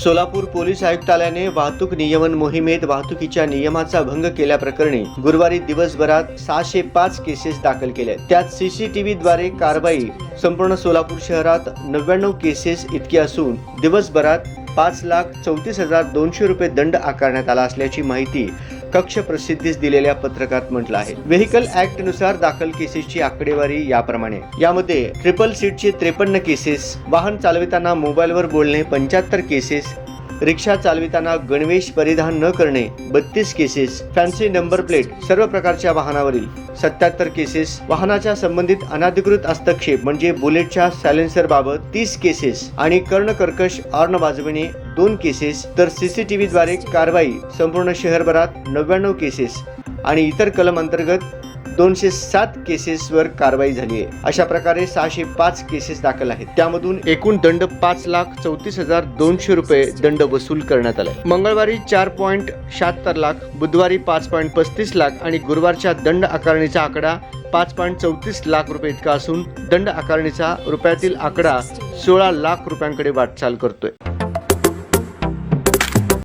Solapur police आयुक्तालयाने वाहतूक नियमन मोहिमेत वाहतुकीच्या नियमाचा भंग केल्याप्रकरणी गुरुवारी दिवसभरात सहाशे पाच केसेस दाखल केल्या त्यात सीसीटीव्हीद्वारे कारवाई संपूर्ण सोलापूर शहरात नव्याण्णव केसेस इतकी असून दिवसभरात पाच लाख चौतीस हजार दोनशे रुपये दंड आकारण्यात आला असल्याची माहिती कक्ष प्रसिद्धीस दिलेल्या पत्रकात म्हटलं आहे. व्हेकल ऍक्टनुसार दाखल केसेसची आकडेवारी याप्रमाणे. यामध्ये ट्रिपल सीटचे त्रेपन्न केसेस वाहन चालविताना मोबाईलवर बोलणे पंच्याहत्तर केसेस रिक्षा चालविताना गणवेश परिधान न करणे बत्तीस केसेस फॅन्सी नंबर प्लेट सर्व प्रकारच्या वाहनावरील सत्याहत्तर केसेस वाहनाच्या संबंधित अनाधिकृत हस्तक्षेप म्हणजे बुलेटच्या सायलेन्सर बाबत तीस केसेस आणि कर्णकर्कश ऑर्न वाजविणे दोन केसेस तर सीसीटीव्ही द्वारे कारवाई संपूर्ण शहरभरात नव्याण्णव केसेस आणि इतर कलम अंतर्गत दोनशे सात केसेसवर कारवाई झाली आहे. अशा प्रकारे सहाशे पाच केसेस दाखल आहेत. त्यामधून एकूण दंड पाच लाख चौतीस हजार दोनशे रुपये दंड वसूल करण्यात आलाय. मंगळवारी चार पॉईंट शहात्तर लाख बुधवारी पाच पॉईंट पस्तीस लाख आणि गुरुवारच्या दंड आकारणीचा आकडा पाच पॉईंट चौतीस लाख रुपये इतका असून दंड आकारणीचा रुपयातील आकडा सोळा लाख रुपयांकडे वाटचाल करतोय.